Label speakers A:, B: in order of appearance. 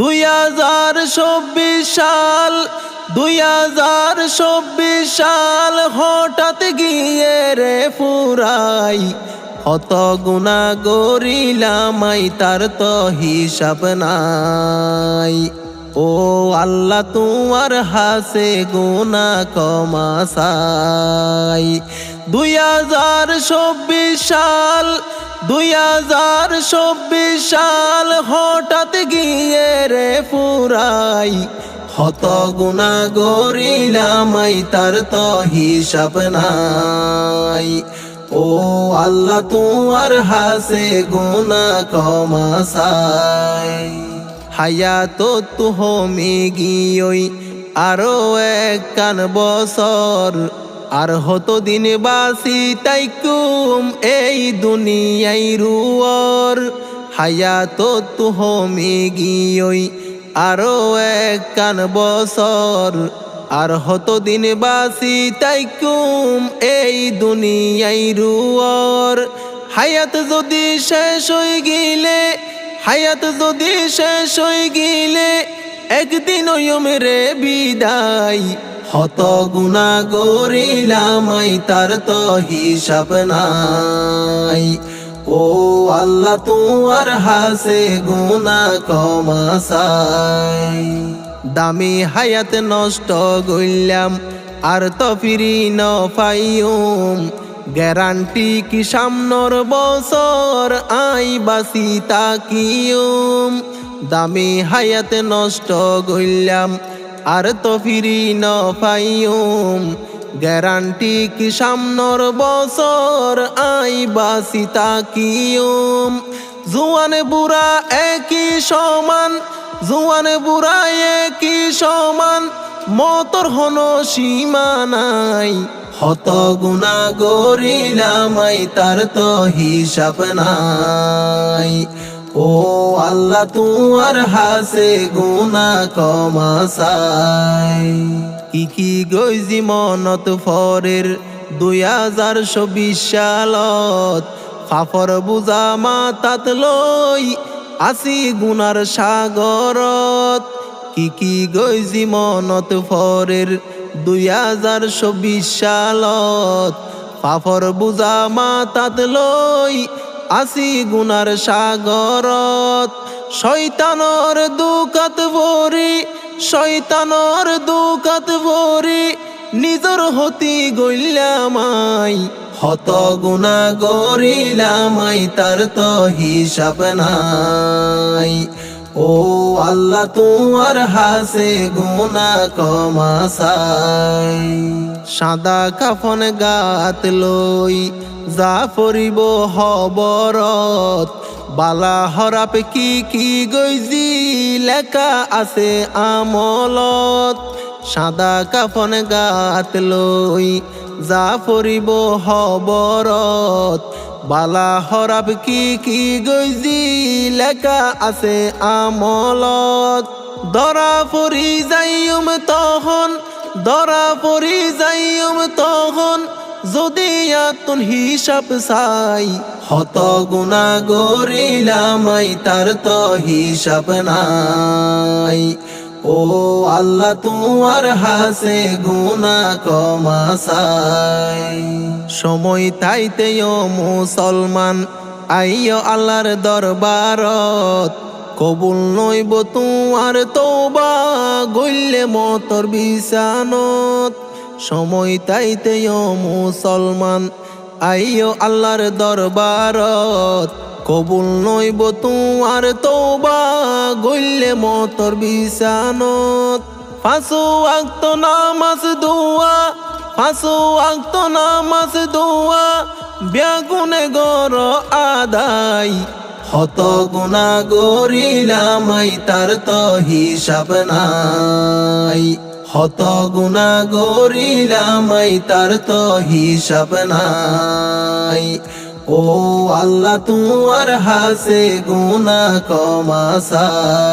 A: দুই হাজার চব্বিশ সাল, দুই হাজার চব্বিশ সাল হঠাৎ গিয়ে রে ফুরাই। কত গুণা গরিলামাই তার তো হিসাব নাই। ও আল্লাহ, তোমার হাসে গুণা কমাসাই দুই হাজার চব্বিশ সাল দুই হাজার চব্বিশ সাল হঠাৎ গিয়ে রে ফুরাই। হত গুণা গরিলামাই তার তো হিসাব নাই। ও আল্লাহ, তোমার হাসে গুণা কমাসাই। হায়াত তুহমি গিয়ই আরও এক কান বছর। আর হত দিন বাসি তাইকুম এই দুনিয়াই রুয়র। হায়াত তুহমি গিয়ই আরও এক কান বছর। আর হত দিন বাসি তাইকুম এই দুনিয়াই রুয়র। হায়াত যদি শেষ হয়ে গিলে, হায়াত যদি শেষ হয়ে গিলে একদিন ওই মেরে বিদায়। হত গুণা গরিলামাই তার তো হিসাব নাই। ও আল্লাহ, তোমার হাসে গুণা কমাসাই দামি হায়াত নষ্ট গইলাম আর তো ফিরি ন পাইম গ্যারান্টি কি সামনর বছর আই বাসি তাকিউম দামি হায়াত নষ্ট গইলাম আর তো ফিরি ন পাইম গ্যারান্টি কি সামনর বছর আই বাসি তাকিউম জুয়ান বুড়া একই সমান, জুয়ান বুড়া একই সমান, মতর হন সীমা নাই হত গুণা গরিলামাই তার তো হিসাব নাই। ও আল্লাহ তোমার হাসে গুণা কমাসাই কি কি গইজি মনত ফরের দুই হাজার চব্বিশ সালত। ফাফর বুজা মাতাত লই আসি গুনার সাগরত। কি কি গইজি মনত ফরের দুই হাজার চব্বিশ সালত। ফাফর বুজা মাতাত লই আসি গুনার সাগরত। শৈতানর দুকাত ভরি শৈতানর দুকাত ভরি, নিজর হতি গইলামাই হত গুণা গরিলামাই তার তো হিসাব নাই। ও আল্লাহ তোমার হাসে গুণা কমাসাই সাদা কাফন গাত লই যা পরিব হবরত। বালা হরাপ কি কি গইজি লেখা আছে আমলত। সাদা কাফন গাত লই যা পরিব হবরত। বালা হরাপ কি কি গইজি লেখা আছে আমলত। দরা পরি যাইম তখন, দরা পরি যাইম তখন, যদি আতুন হিসাব চাই, হত গুণা গরিলামাই তার তো হিসাব নাই। ও আল্লাহ, তোমার হাসে গুণা কমাসাই সময় তাইতেও মুসলমান, আইয় আল্লাহর দরবারত। কবুল নইব তোমার তোবা গইলে মতর বিছানত। সময় তাইতেও মুসলমান, আইয় আল্লাহর দরবারত। কবুল নইব তোমার তোবা গইলে মতর বিছানত। পাঁচু আক্ত নামাজ দোয়া পাঁচু আক্ত নামাজ দোয়া ব্যাগুনে গর আদায়। হত গুণা গরিলামাই তার তো হিসাব নাই। হত গুণা গরিলামাই তার তো হিসাব নাই। ও আল্লাহ তোমার হাসে গুণা কমাসাই